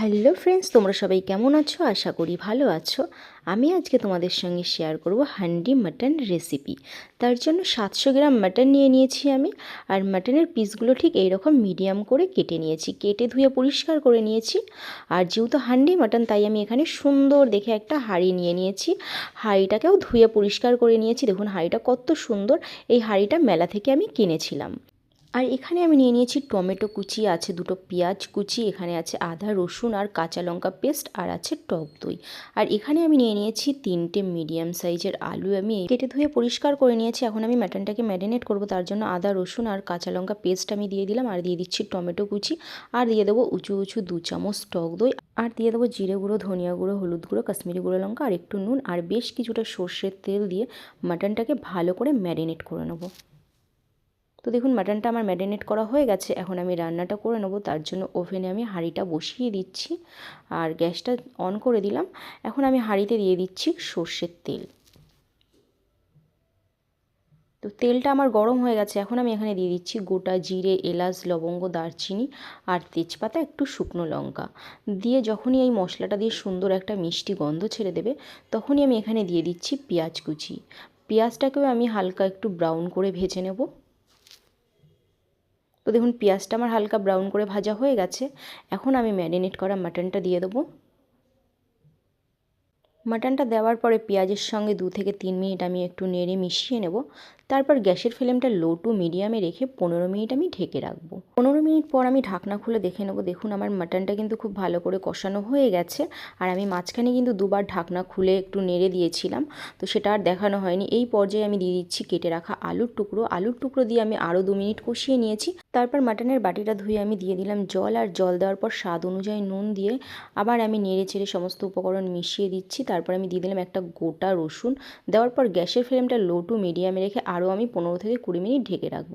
Hello friends তোমরা সবাই কেমন আছো? আশা করি ভালো আছো। আমি আজকে তোমাদের সঙ্গে শেয়ার করব হান্ডি মাটন রেসিপি তার জন্য সাতশো গ্রাম মাটন নিয়ে নিয়েছি আমি। আর মাটনের পিসগুলো ঠিক এইরকম মিডিয়াম করে কেটে নিয়েছি। কেটে ধুয়ে পরিষ্কার করে নিয়েছি। আর যেহেতু হান্ডি মাটন, তাই আমি এখানে সুন্দর দেখে একটা হাঁড়ি নিয়ে নিয়েছি। হাঁড়িটাকেও ধুয়ে পরিষ্কার করে নিয়েছি। দেখুন, হাঁড়িটা কত সুন্দর। এই হাঁড়িটা মেলা থেকে আমি কিনেছিলাম। আর এখানে আমি নিয়ে নিয়েছি টমেটো কুচি, আছে দুটো পেঁয়াজ কুচি, এখানে আছে আদা, রসুন আর কাঁচা লঙ্কা পেস্ট আর আছে টক দই। আর এখানে আমি নিয়ে নিয়েছি তিনটে মিডিয়াম সাইজের আলু। আমি কেটে ধুয়ে পরিষ্কার করে নিয়েছি। এখন আমি ম্যাটনটাকে ম্যারিনেট করব। তার জন্য আদা, রসুন আর কাঁচা লঙ্কা পেস্ট আমি দিয়ে দিলাম। আর দিয়ে দিচ্ছি টমেটো কুচি। আর দিয়ে দেবো উঁচু উঁচু দু চামচ টক দই। আর দিয়ে দেবো জিরে গুঁড়ো, ধনিয়া গুঁড়ো, হলুদ গুঁড়ো, কাশ্মীরি গুঁড়ো লঙ্কা আর একটু নুন। আর বেশ কিছুটা সর্ষের তেল দিয়ে মাটনটাকে ভালো করে ম্যারিনেট করে নেব। তো দেখুন মাটনটা আমার ম্যারিনেট করা হয়ে গেছে, এখন আমি রান্নাটা করে নেব। তার জন্য ওভেনে আমি হাঁড়িটা বসিয়ে দিচ্ছি আর গ্যাসটা অন করে দিলাম। এখন আমি হাঁড়িতে দিয়ে দিচ্ছি সর্ষের তেল। তো তেলটা আমার গরম হয়ে গেছে, এখন আমি এখানে দিয়ে দিচ্ছি গোটা জিরে, এলাচ, লবঙ্গ, দারচিনি আর তেজপাতা, একটু শুকনো লঙ্কা। দিয়ে যখনই এই মশলাটা দিয়ে সুন্দর একটা মিষ্টি গন্ধ ছেড়ে দেবে, তখনই আমি এখানে দিয়ে দিচ্ছি পেঁয়াজ কুচি। পেঁয়াজটাকেও আমি হালকা একটু ব্রাউন করে ভেজে নেব। তো দেখুন, পেঁয়াজটা আমার হালকা ব্রাউন করে ভাজা হয়ে গেছে। এখন আমি ম্যারিনেট করা মাটনটা দিয়ে দেবো। মাটনটা দেওয়ার পরে পেঁয়াজের সঙ্গে দু থেকে তিন মিনিট আমি একটু নেড়ে মিশিয়ে নেব। তারপর গ্যাসের ফ্লেমটা লো টু মিডিয়ামে রেখে পনেরো মিনিট আমি ঢেকে রাখব। পনেরো মিনিট পর আমি ঢাকনা খুলে দেখে নেব, দেখুন আমার মাটনটা কিন্তু খুব ভালো করে কষানো হয়ে গেছে। আর আমি মাঝখানে কিন্তু দুবার ঢাকনা খুলে একটু নেড়ে দিয়েছিলাম, তো সেটা আর দেখানো হয়নি। এই পর্যায়ে আমি দিয়ে দিচ্ছি কেটে রাখা আলুর টুকরো। আলুর টুকরো দিয়ে আমি আরও দু মিনিট কষিয়ে নিয়েছি। তারপর মাটনের বাটিটা ধুয়ে আমি দিয়ে দিলাম জল, আর জল দেওয়ার পর স্বাদ অনুযায়ী নুন দিয়ে আবার আমি নেড়ে চেড়ে সমস্ত উপকরণ মিশিয়ে দিচ্ছি। তারপর আমি দিয়ে দিলাম একটা গোটা রসুন। দেওয়ার পর গ্যাসের ফ্লেমটা লো টু মিডিয়ামে রেখে আরও আমি পনেরো থেকে কুড়ি মিনিট ঢেকে রাখব।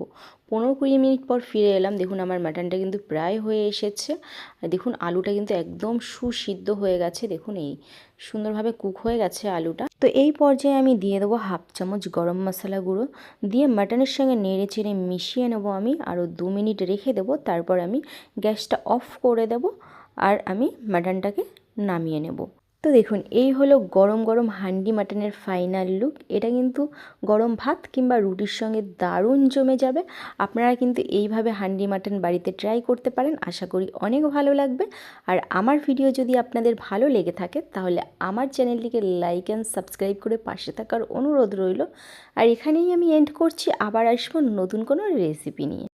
পনেরো কুড়ি মিনিট পর ফিরে এলাম। দেখুন আমার মাটনটা কিন্তু প্রায় হয়ে এসেছে। দেখুন আলুটা কিন্তু একদম সুসিদ্ধ হয়ে গেছে। দেখুন এই সুন্দরভাবে কুক হয়ে গেছে আলুটা। তো এই পর্যায়ে আমি দিয়ে দেবো হাফ চামচ গরম মশলা গুঁড়ো। দিয়ে মাটনের সঙ্গে নেড়ে চেড়ে মিশিয়ে নেব আমি। আরও দু মিনিট রেখে দেবো। তারপর আমি গ্যাসটা অফ করে দেবো। আর আমি মাটনটাকে নামিয়ে নেব। তো দেখুন, এই হলো গরম গরম হান্ডি মাটনের ফাইনাল লুক এটা কিন্তু গরম ভাত কিংবা রুটির সঙ্গে দারুণ জমে যাবে। আপনারা কিন্তু এইভাবে হান্ডি মাটন বাড়িতে ট্রাই করতে পারেন। আশা করি অনেক ভালো লাগবে। আর আমার ভিডিও যদি আপনাদের ভালো লেগে থাকে, তাহলে আমার চ্যানেলটিকে লাইক অ্যান্ড সাবস্ক্রাইব করে পাশে থাকার অনুরোধ রইল। আর এখানেই আমি এন্ড করছি। আবার আসব নতুন কোনো রেসিপি নিয়ে।